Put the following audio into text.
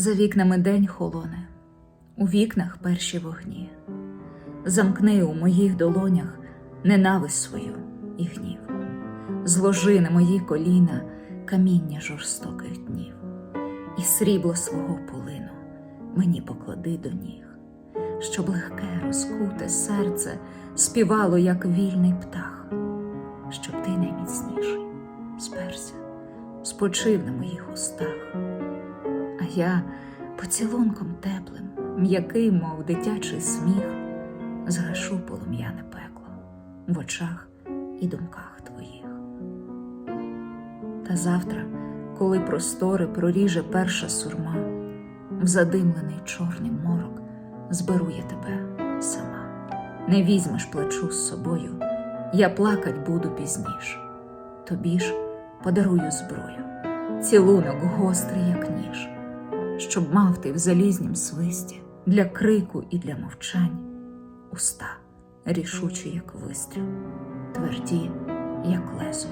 За вікнами день холоне, у вікнах перші вогні. Замкни у моїх долонях ненависть свою і гнів, зложи на мої коліна каміння жорстоких днів, і срібло свого полину мені поклади до ніг, щоб легке розкуте серце співало, як вільний птах, щоб ти найміцніший сперся, спочив на моїх устах я поцілунком теплим, м'яким, мов дитячий сміх, згашу полум'яне пекло в очах і думках твоїх. Та завтра, коли простори проріже перша сурма, в задимлений чорний морок зберу я тебе сама. Не візьмеш плечу з собою, я плакать буду пізніш. Тобі ж подарую зброю, цілунок гострий, як ніж щоб мав ти в залізнім свисті для крику і для мовчань уста рішучі, як вистріл, тверді, як лезо.